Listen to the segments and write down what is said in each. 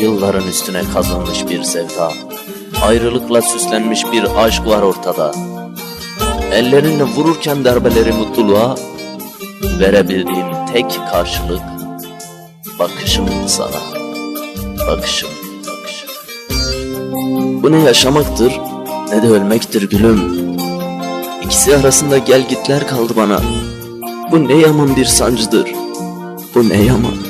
Yılların üstüne kazanmış bir sevda, ayrılıkla süslenmiş bir aşk var ortada. Ellerinle vururken darbeleri mutluluğa, verebildiğim tek karşılık bakışım sana. Bakışım, bakışım. Bu ne yaşamaktır ne de ölmektir gülüm. İkisi arasında gel gitler kaldı bana. Bu ne yaman bir sancıdır. Bu ne yaman.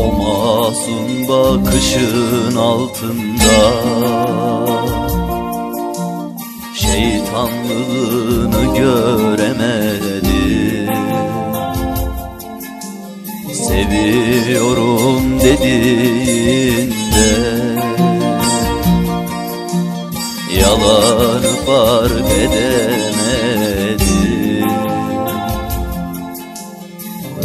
O masum bakışın altında. Şeytanlığını göremedim Seviyorum dediğinde. Yalanı fark edemedim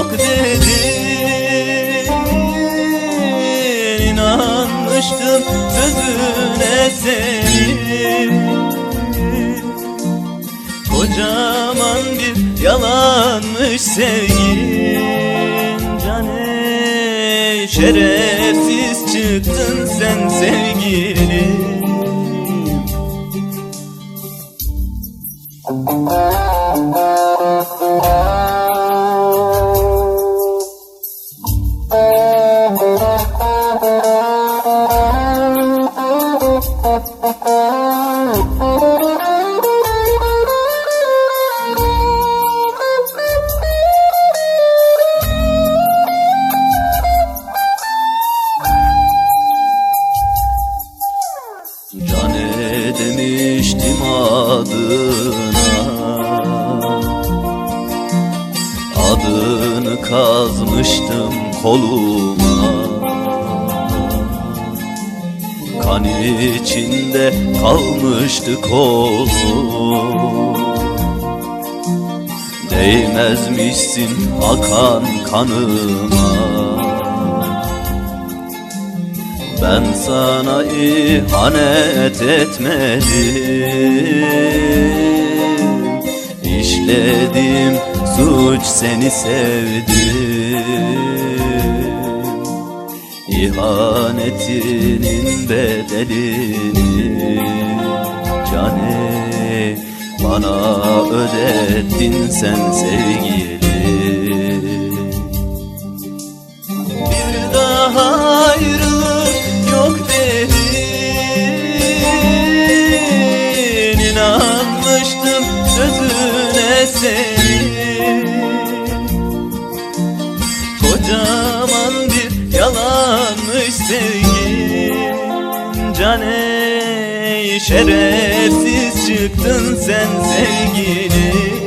yok dedin. İnanmıştım sözüne senin. Kocaman bir yalanmış sevgin Cane şerefsiz çıktın sen sevgilim Cane adına. Adını kazmıştım koluma. Kan içinde kalmıştı kolum. Değmezmişsin akan kanıma ben sana ihanet etmedim. İşledim suç seni sevdim. İhanetinin bedelini cane Bana ödettin sen sevgili sözüne senin. Kocaman bir yalanmış sevgin. Cane şerefsiz çıktın sen sevgilim